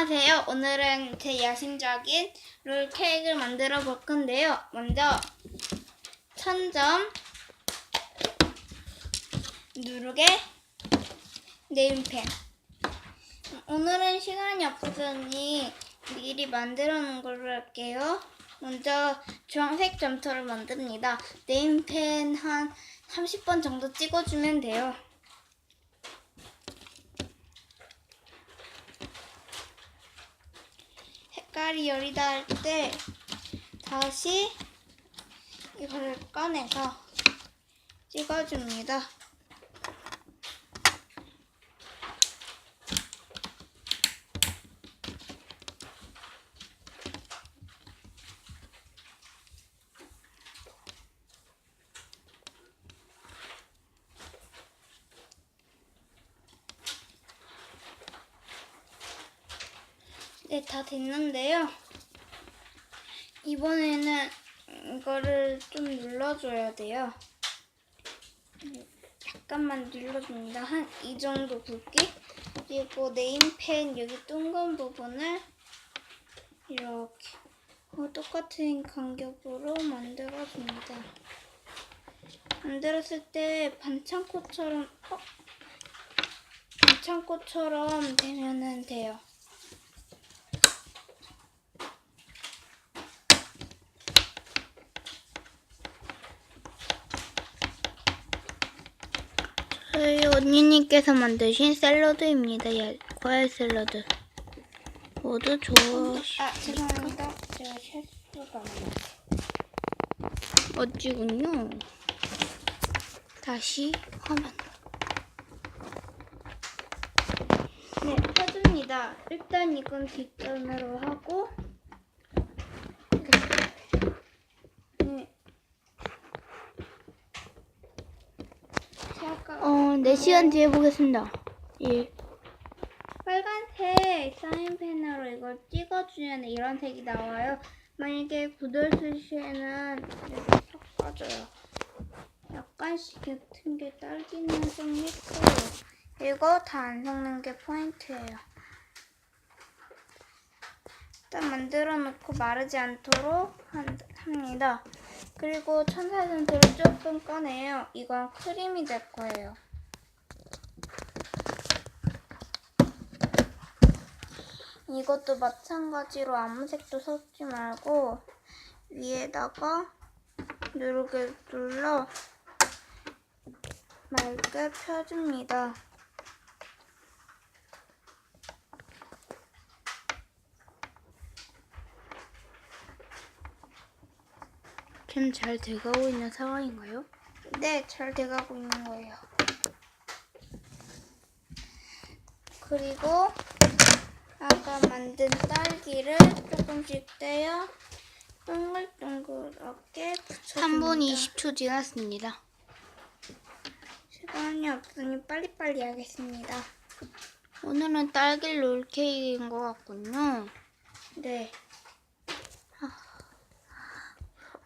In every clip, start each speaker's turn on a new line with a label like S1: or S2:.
S1: 안녕하세요. 오늘은 제 야심작인 롤 케이크를 만들어 볼 건데요. 먼저 천점 누르개 네임펜 오늘은 시간이 없으니 미리 만들어 놓은 걸로 할게요. 먼저 주황색 점토를 만듭니다. 네임펜 한 30번 정도 찍어주면 돼요. 색깔이 여리다 할 때 다시 이거를 꺼내서 찍어줍니다. 네, 다 됐는데요. 이번에는 이거를 좀 눌러줘야 돼요. 약간만 눌러줍니다. 한 이 정도 굵기. 그리고 네임펜 여기 둥근 부분을 이렇게 어, 똑같은 간격으로 만들어줍니다. 만들었을 때 반창고처럼 어? 반창고처럼 되면은 돼요. 저희 언니님께서 만드신 샐러드입니다. 야, 과일 샐러드. 모두 좋아. 아, 죄송합니다. 제가 실수가 많았어요. 어찌군요. 다시 화면. 네, 펴줍니다. 일단 이건 뒷전으로 하고. 네.
S2: 어, 4시간 뒤에 보겠습니다. 예.
S1: 빨간색 사인펜으로 이걸 찍어주면 이런 색이 나와요. 만약에 굳었을 시에는 이렇게 섞어줘요. 약간씩 옅은 게 딸기는 좀 예뻐요. 이거 다 안 섞는 게 포인트예요. 일단 만들어 놓고 마르지 않도록 한- 합니다. 그리고 천사전투를 조금 꺼내요. 이건 크림이 될 거예요. 이것도 마찬가지로 아무 색도 섞지 말고 위에다가 누르게 눌러 맑게 펴줍니다.
S2: 지금 잘 돼가고 있는 상황인가요?
S1: 네, 잘 돼가고 있는 거예요. 그리고 아까 만든 딸기를 조금씩 떼어 동글동글하게 붙여줍니다.
S2: 3분 20초 지났습니다.
S1: 시간이 없으니 빨리빨리 하겠습니다.
S2: 오늘은 딸기 롤케이크인 것 같군요.
S1: 네.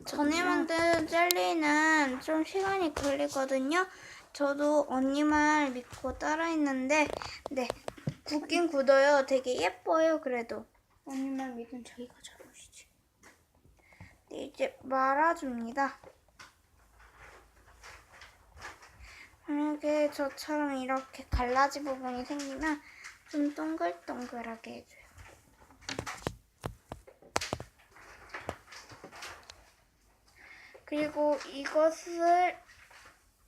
S1: 전에 만든 젤리는 좀 시간이 걸리거든요. 저도 언니 말 믿고 따라했는데, 네. 굳긴 굳어요. 되게 예뻐요, 그래도. 언니 말 믿으면 자기가 잘못이지. 네, 이제 말아줍니다. 만약에 저처럼 이렇게 갈라지 부분이 생기면 좀 동글동글하게 해줘요. 그리고 이것을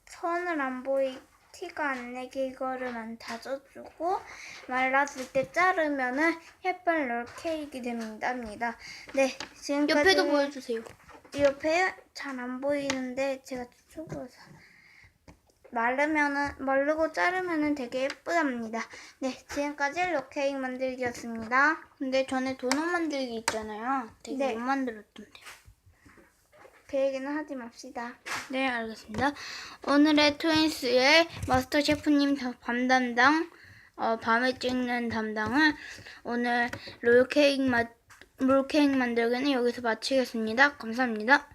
S1: 선을 안 보이 티가 안 내게 이거를만 다져주고 말랐을 때 자르면은 예쁜 롤 케이크 됩니다. 네, 지금까지
S2: 옆에도 보여주세요.
S1: 옆에 잘 안 보이는데 제가 저쪽으로 마르면은 마르고 자르면은 되게 예쁘답니다. 네, 지금까지 롤 케이크 만들기였습니다.
S2: 근데 전에 도넛 만들기 있잖아요. 되게
S1: 네.
S2: 못 만들었던데요.
S1: 그 얘기는 하지 맙시다.
S2: 네, 알겠습니다. 오늘의 트윈스의 마스터 셰프님 다- 밤 담당, 어, 밤에 찍는 담당은 오늘 롤케이크 마, 롤케이크 만들기는 여기서 마치겠습니다. 감사합니다.